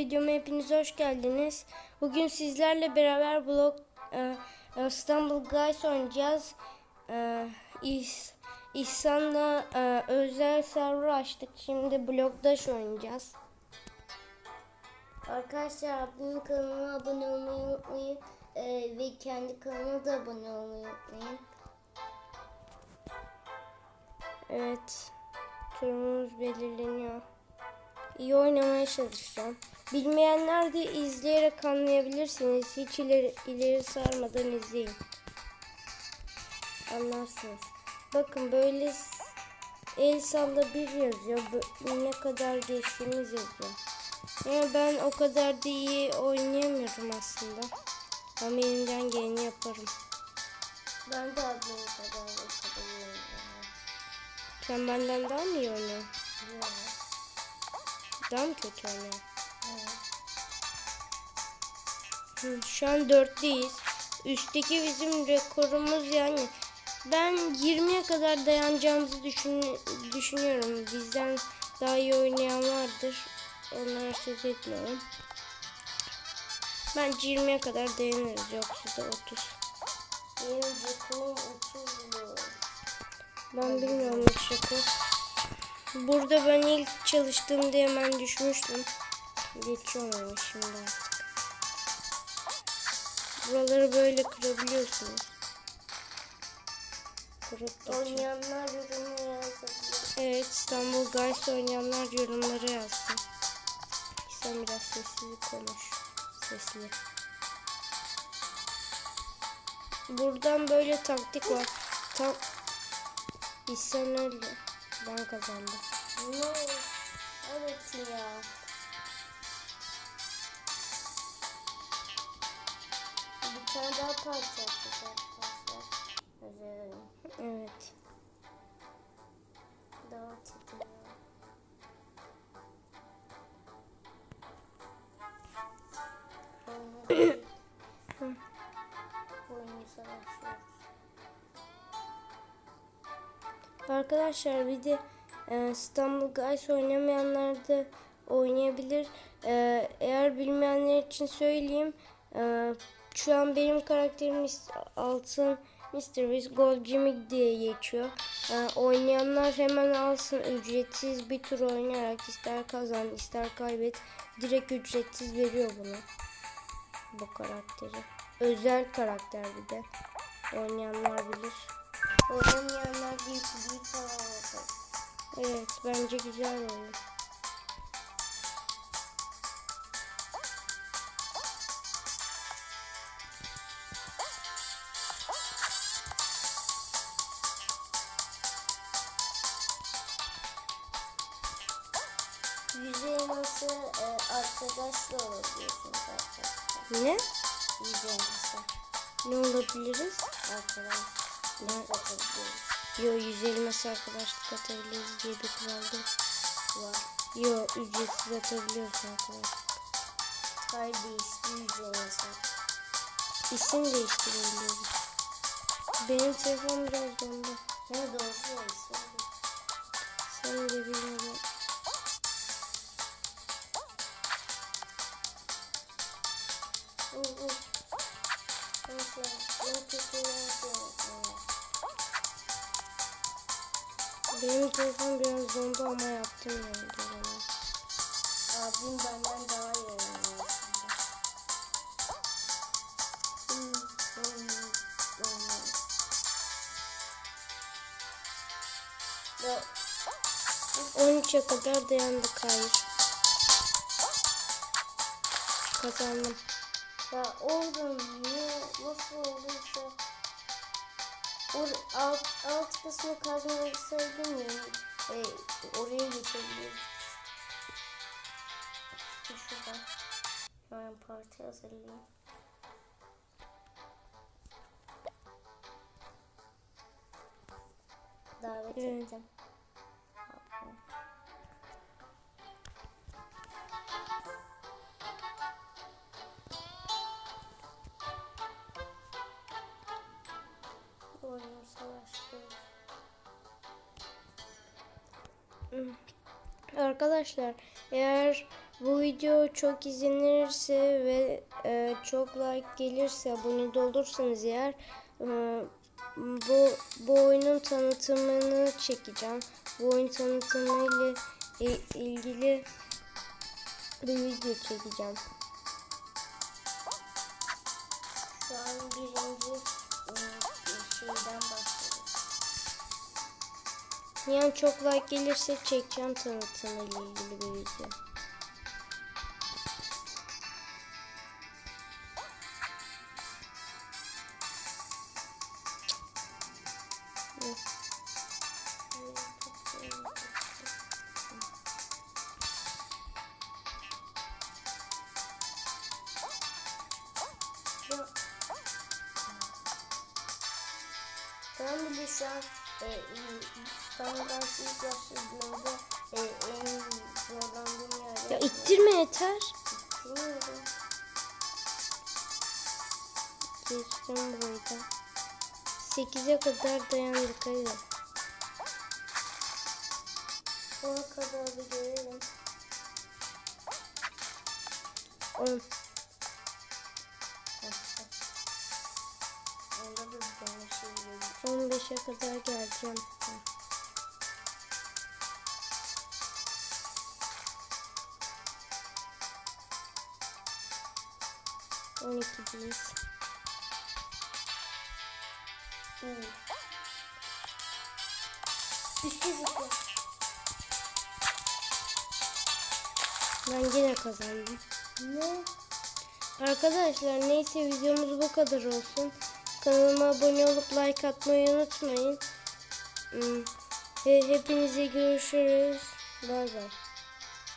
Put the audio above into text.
videoma hepiniz hoş geldiniz. Bugün sizlerle beraber blog e, İstanbul Guys oynayacağız. E, İhs, İhsan'la e, özel server açtık. Şimdi blogdaş oynayacağız. Arkadaşlar abinin kanalına abone olmayı unutmayın. E, ve kendi kanalıma da abone olmayı unutmayın. Evet. Turumuz belirleniyor. İyi oynamaya çalışacağım. Bilmeyenler de izleyerek anlayabilirsiniz. Hiç ileri, ileri sarmadan izleyin. Anlarsınız. Bakın böyle el salla bir yazıyor. Ne kadar geçtiğimiz yazıyor. Yani ben o kadar da iyi oynayamıyorum aslında. Ama elimden geleni yaparım. Ben de abim kadar o kadar iyi oynayamam. Sen benden daha mı iyi oynuyorsun? Biliyorum. Daha mı kötü oynuyorsun? Evet. Şu an dörtteyiz. Üstteki bizim rekorumuz yani. Ben 20'ye kadar dayanacağımızı düşün, düşünüyorum. Bizden daha iyi oynayan vardır. Onlara söz etmiyorum. Bence 20'ye kadar dayanırız. Yoksa da 30. Benim rekorum 30 mu? Ben bilmiyorum hiç rekor. Burada ben ilk çalıştığımda hemen düşmüştüm. Geçiyorum şimdi artık. Buraları böyle kırabiliyorsunuz. Kırıp. Oynayanlar yorumlara yazabilir. Evet İstanbul Guys oynayanlar yorumlara yazsın. Sen biraz sesli konuş. Sesli. Buradan böyle taktik var. Tam İhsan öldü. Ben kazandım. Evet ya. Bir tane daha parça yapacağız arkadaşlar. Evet. Arkadaşlar bir de e, İstanbul Guys oynamayanlar da oynayabilir. E, eğer bilmeyenler için söyleyeyim. E, şu an benim karakterim altın Mr. Wiz Gold Jimmy diye geçiyor. E, oynayanlar hemen alsın ücretsiz bir tur oynayarak ister kazan ister kaybet direkt ücretsiz veriyor bunu. Bu karakteri. Özel karakter bir de. Oynayanlar bilir. Oynamayanlar büyük büyük falan olacak. Evet bence güzel oyun. Yüzeye nasıl e, arkadaşla olabiliyorsunuz arkadaşlar. Ne? Yüzeye nasıl Ne olabiliriz? arkadaş nasıl atabiliyoruz. Yo 150 masa arkadaşlık atabiliriz diye bir kural değil. Var. Yo ücretsiz atabiliyoruz arkadaşlar. Hayır değişti yüzeye nasıl. İsim değiştirebiliyoruz. Benim telefon biraz dondu. Ne var işte. Sen de bilmiyorum. Benim telefon biraz dondu ama yaptım yani. Abim benden daha iyi oynuyor. Hmm, 13'e kadar dayandık hayır. Kazandım. Ya orada niye nasıl olduysa or, alt, alt kısmı kazmasaydım ya e, oraya geçebilirdim. İşte Şuradan hemen parti hazırlayayım. Davet Evet. ettim. Arkadaşlar eğer bu video çok izlenirse ve e, çok like gelirse abone de olursanız eğer e, bu bu oyunun tanıtımını çekeceğim. Bu oyun tanıtımıyla i- ilgili bir video çekeceğim. Şu an birinci ıı, şeyden başlıyoruz. Yani çok like gelirse çekeceğim tanıtımıyla ilgili bir video. E, İstanbul'dan ilk başladığımda e, en zorlandığım yer. Ya ittirme yeter. Geçtim burayı da. 8'e kadar dayandık hadi. Ona kadar bir görelim. 10. Görüyorum. 15'e kadar geleceğim. On ikideyiz. Üstü zıpla. Ben yine kazandım. Ne? Arkadaşlar neyse videomuz bu kadar olsun. Kanalıma abone olup like atmayı unutmayın. Hmm, hepinize görüşürüz. Bay bay.